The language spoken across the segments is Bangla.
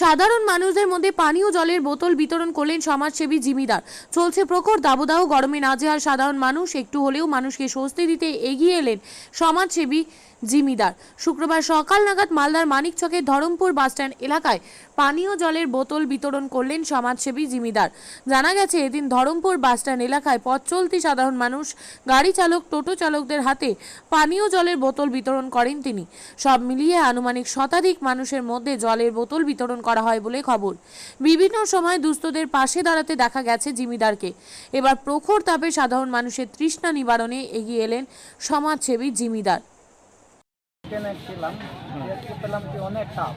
সাধারণ মানুষদের মধ্যে পানীয় জলের বোতল বিতরণ করলেন সমাজসেবী জিমিদার। চলছে প্রখর দাবদাহ, গরমে নাজেহাল সাধারণ মানুষ একটু হলেও মানুষকে স্বস্তি দিতে এগিয়ে এলেন সমাজসেবী জিমিদার। শুক্রবার সকাল নাগাদ মালদার মানিকচকের ধরমপুর বাসস্ট্যান্ড এলাকায় পানীয় জলের বোতল বিতরণ করলেন সমাজসেবী জিমিদার। জানা গেছে, এদিন ধরমপুর বাসস্ট্যান্ড এলাকায় পথ চলতি সাধারণ মানুষ, গাড়ি চালক, টোটো চালকদের হাতে পানীয় জলের বোতল বিতরণ করেন তিনি। সব মিলিয়ে আনুমানিক শতাধিক মানুষের মধ্যে জলের বোতল বিতরণ করা হয় বলে খবর। বিভিন্ন সময় দুস্থদের পাশে দাঁড়াতে দেখা গেছে জিমিদারকে। এবার প্রখর তাপে সাধারণ মানুষের তৃষ্ণা নিবারণে এগিয়ে এলেন সমাজসেবী জিমিদার। ট্রেনে ছিলাম। দেখতে পেলাম যে অনেক তাপ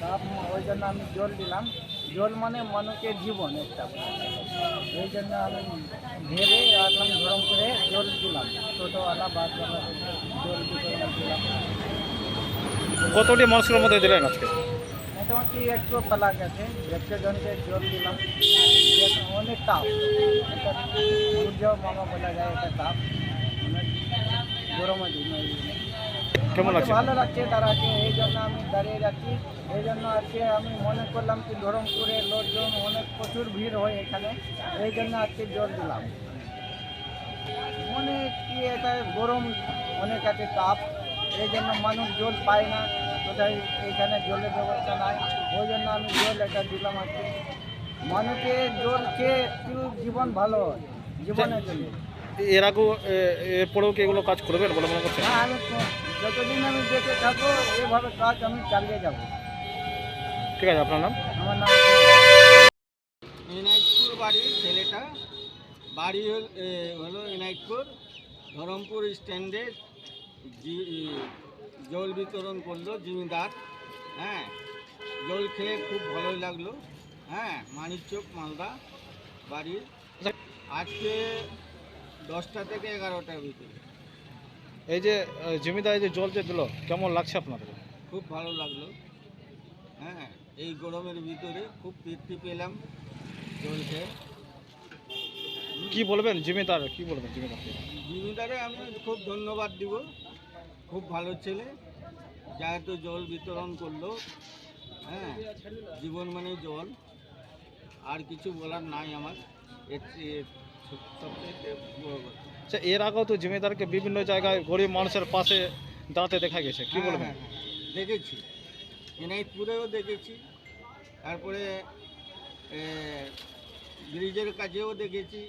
তাপ ওই জন্য আমি জল দিলাম। জল মানে মানুষের জীবন একটা। ওই জন্য আমি ভেবে আসলাম গরম করে জল দিলাম। টোটোওয়ালা বাসওয়ালা জল দিলাম। কতটি মানুষের মধ্যে দিলেন আজকে? মোটামুটি একশো পালা গেছে একশো জনকে জল দিলাম অনেক তাপ এটা সূর্য মামা বলা যায় এটা তাপ অনেক গরমের দিন। কেমন আমাকে লাগছে ভালো লাগছে তারাকে এই জন্য আমি দাঁড়িয়ে যাচ্ছি। এই জন্য আজকে আমি মনে করলাম কি ধরমপুরে লোকজন অনেক প্রচুর ভিড় হয় এখানে। এই জন্য আজকে জল দিলাম। মনে কি এটা গরম অনেক আছে তাপ। এই জন্য মানুষ জল পায় না কোথায় এইখানে জলের ব্যবস্থা নাই। ওই জন্য আমি জল এটা দিলাম আজকে। মানুষের জল খেয়ে একটু জীবন ভালো হয় জীবনের জন্য। এর আগেও এ- এরপরেও কি এগুলো কাজ করবেন বলে মনে করছেন? হ্যাঁ আমি যতদিন আমি বেঁচে থাকব এভাবে কাজ আমি চালিয়ে যাব। ঠিক আছে আপনার নাম? আমার নাম এনাইটপুর বাড়ির ছেলেটা। বাড়ি হল হলো এনাইটপুর ধরমপুর স্ট্যান্ডে জল বিতরণ করল জমিদার। হ্যাঁ জল খেয়ে খুব ভালোই লাগল। হ্যাঁ মানিকচক মালদা বাড়ির আজকে দশটা থেকে এগারোটার ভিতরে। এই যে জমিদার যে জল যে দিল কেমন লাগছে আপনাদের? খুব ভালো লাগল। হ্যাঁ এই গরমের ভিতরে খুব তৃপ্তি পেলাম জল খেয়ে কি বলবেন জমিদার? কি বলবেন জমিদারকে? জমিদারে আমি খুব ধন্যবাদ দিব। খুব ভালো ছেলে। যেহেতু জল বিতরণ করল হ্যাঁ জীবন মানে জল। আর কিছু বলার নাই আমার। এর চেয়ে সব- বড় কথা। আচ্ছা এর আগেও তো জমিদারকে বিভিন্ন জায়গায় গরিব মানুষের পাশে দাঁড়াতে দেখা গেছে। কি হ্যাঁ, বলবেন? হ্যাঁ, হ্যাঁ, দেখেছি। এনাইতপুরেও দেখেছি। তারপরে ব্রিজের কাছেও দেখেছি।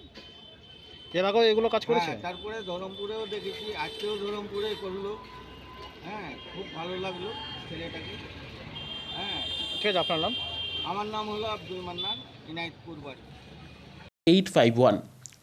এর আগেও এগুলো কাজ করেছে? তারপরে ধরমপুরেও দেখেছি। আজকেও ধরমপুরে করল। হ্যাঁ খুব ভালো লাগল ছেলেটাকে। হ্যাঁ। ঠিক আছে আপনার নাম? আমার নাম হলো আব্দুল মান্নান ইনায়তপুর বাড়ি। Eight five one